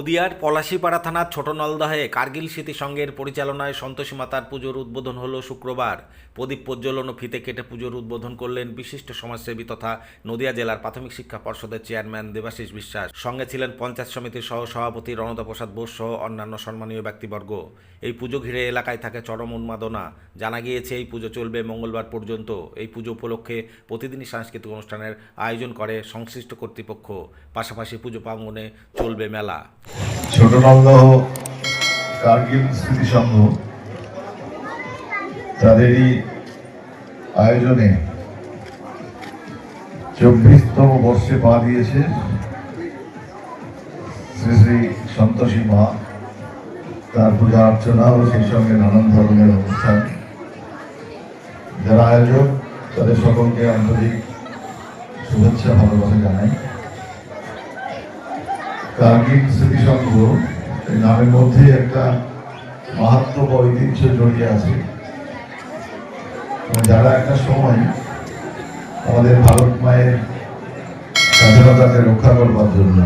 নদিয়ার পলাশীপাড়া থানার ছোট নলদহে কার্গিল স্মৃতি সংঘের পরিচালনায় সন্তোষী মাতার পুজোর উদ্বোধন হলো শুক্রবার। প্রদীপ প্রজ্বলন ও ফিতে কেটে পুজোর উদ্বোধন করলেন বিশিষ্ট সমাজসেবী তথা নদিয়া জেলার প্রাথমিক শিক্ষা পর্ষদের চেয়ারম্যান দেবাশিস বিশ্বাস। সঙ্গে ছিলেন পঞ্চায়েত সমিতির সহ সভাপতি রণদা প্রসাদ বোস সহ অন্যান্য সম্মানীয় ব্যক্তিবর্গ। এই পুজো ঘিরে এলাকায় থাকে চরম উন্মাদনা। জানা গিয়েছে, এই পুজো চলবে মঙ্গলবার পর্যন্ত। এই পুজো উপলক্ষে প্রতিদিনই সাংস্কৃতিক অনুষ্ঠানের আয়োজন করে সংশ্লিষ্ট কর্তৃপক্ষ। পাশাপাশি পুজো প্রাঙ্গনে চলবে মেলা। ছোট নলদহ কার্গিল স্মৃতি সংঘ তাদেরই আয়োজনে চব্বিশতম বর্ষে পা দিয়েছে শ্রী শ্রী সন্তোষী মা। তার পূজা অর্চনা ও সেই সঙ্গে নানান ধরনের অনুষ্ঠান। যারা আয়োজক, তাদের সকলকে আন্তরিক শুভেচ্ছা, ভালোবাসা জানাই। কার্গিল স্মৃতিসংঘ এই নামের মধ্যে একটা মাহাত্ম ঐতিহ্য জড়িয়ে আছে। যারা একটা সময় আমাদের ভারত মায়ের স্বাধীনতাকে রক্ষা করবার জন্য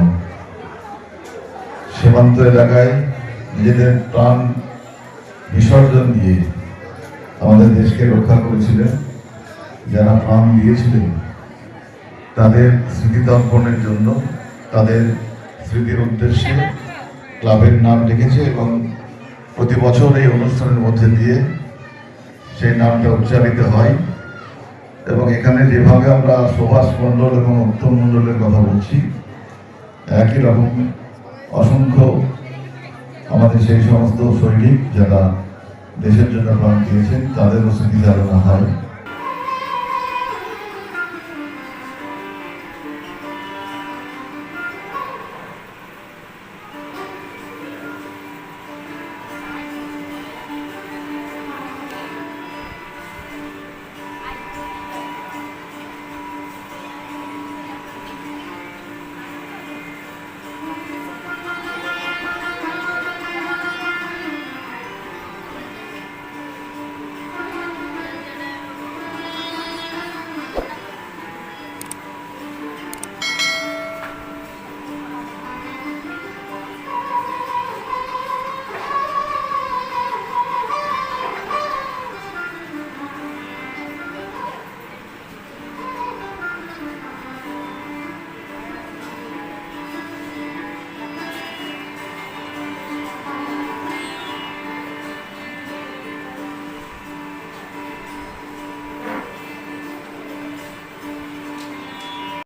সীমান্ত এলাকায় নিজেদের প্রাণ বিসর্জন দিয়ে আমাদের দেশকে রক্ষা করেছিলেন, যারা প্রাণ দিয়েছিলেন, তাদের স্মৃতিতর্পণের জন্য, তাদের স্মৃতির উদ্দেশ্যে ক্লাবের নাম রেখেছে এবং প্রতি বছর এই অনুষ্ঠানের মধ্যে দিয়ে সেই নামটা উচ্চারিত হয় এবং এখানে যেভাবে আমরা সুভাষ মণ্ডল এবং উত্তম মণ্ডলের কথা বলছি, একই রকম অসংখ্য আমাদের সেই সমস্ত সৈনিক যারা দেশের জন্য প্রাণ দিয়েছেন, তাদেরও স্মৃতি ধারণা হয়।